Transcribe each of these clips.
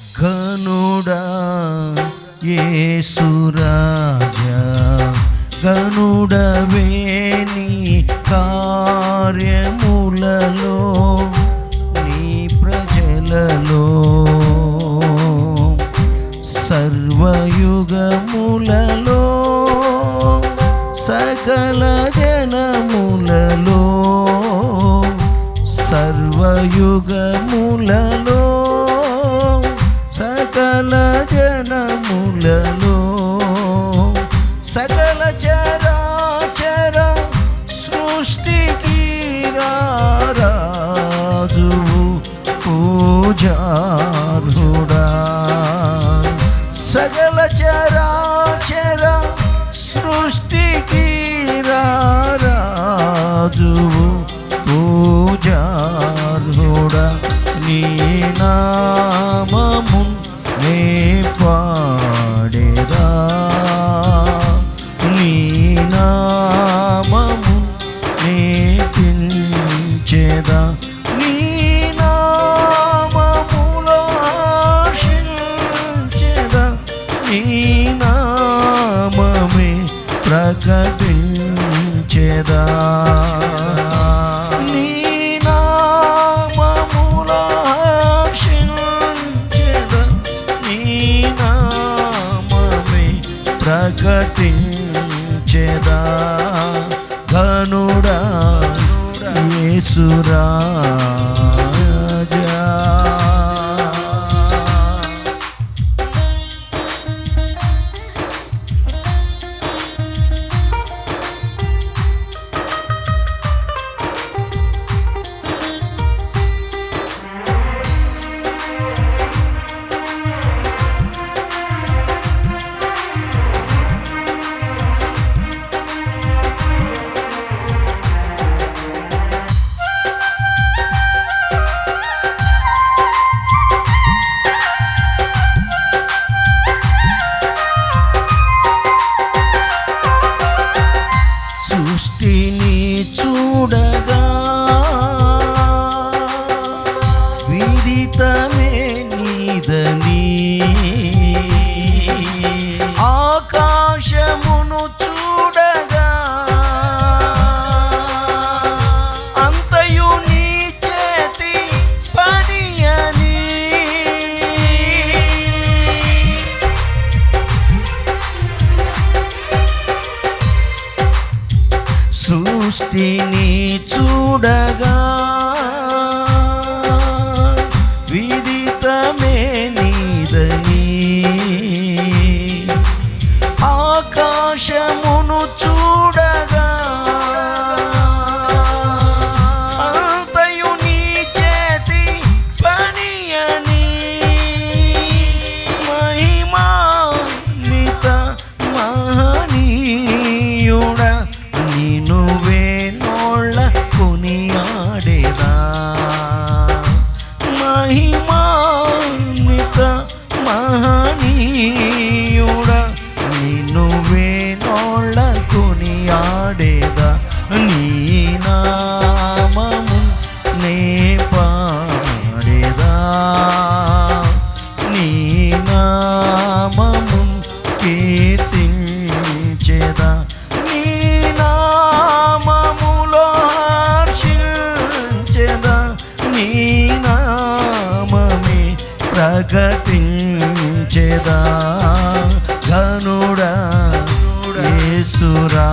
గనుడా యేసురాజా గనుడవే కార్యములలో నీ ప్రజలలో. సర్వయుగములలో సకల విదితమే నీదని. ఆకాశమును చూడగా అంతయు నీ చేతి పని అని సృష్టిని చూడగా నీయుడ నిన్ను వేనోళ్ళ కొనియాడేదా నీ నామము నే పాడేదా? నీ నామము కీర్తించేదా? నీ నామములో హర్షించేదా? నీ నామమే ఘనుడా యేసురా.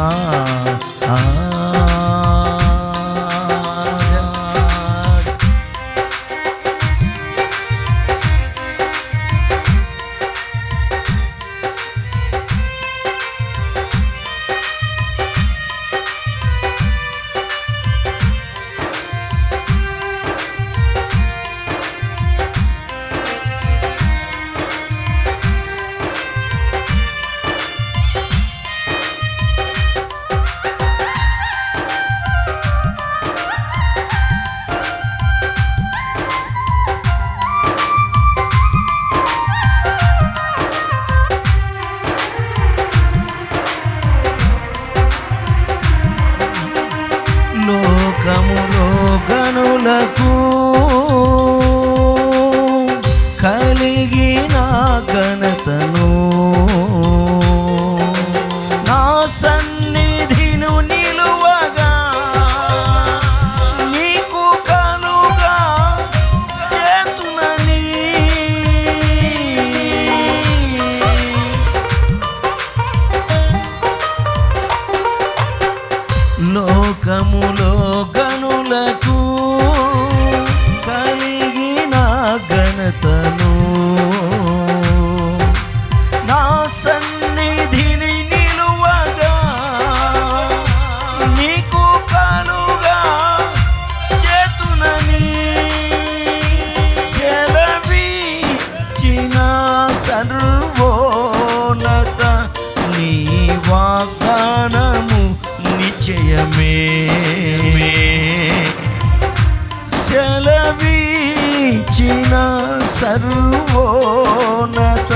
సర్వోన్నత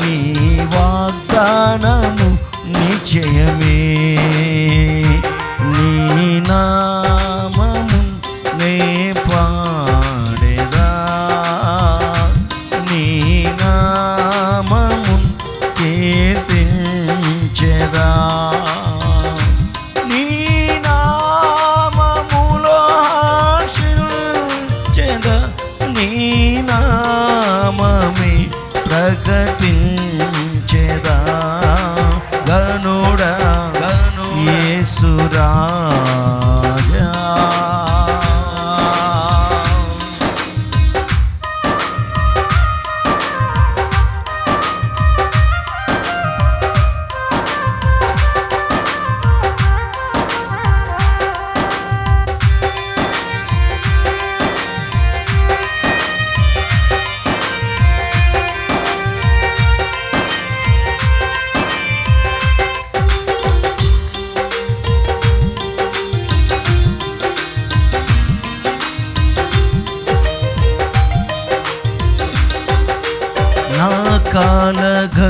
నీ వాగ్దానము నిశ్చయమే.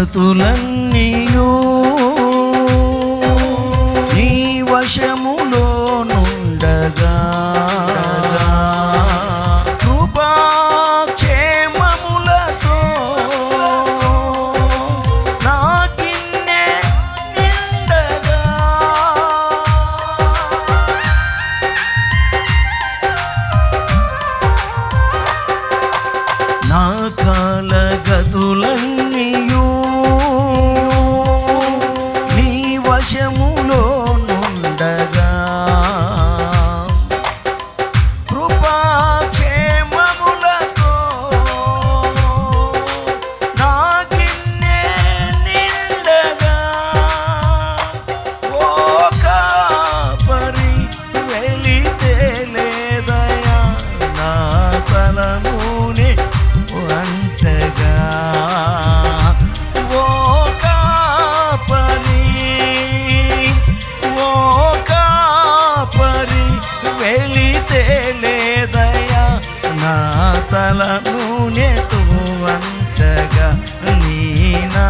కాలగతులన్నీయు నూనెతో అంతగా నీనా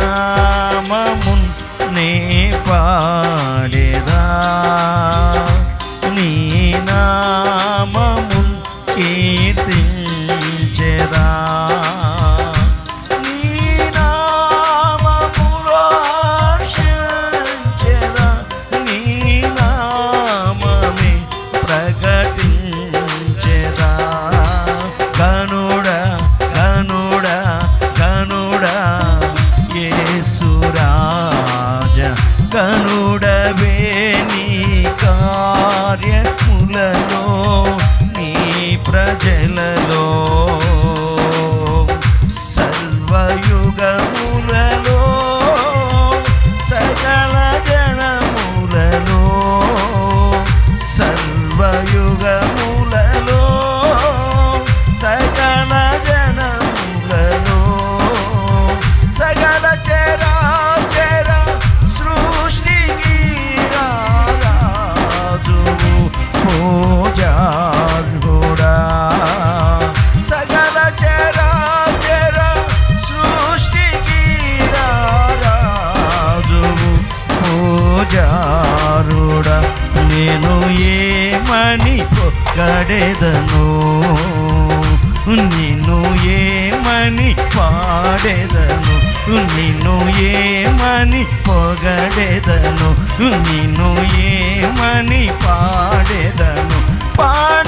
ప్రజలలో ఏమని పొక్కడెదను నిన్ను ఏమని పాడెదను? నిన్ను ఏమని పొగడెదను? నిన్ను ఏమని పాడెదను? పాడనా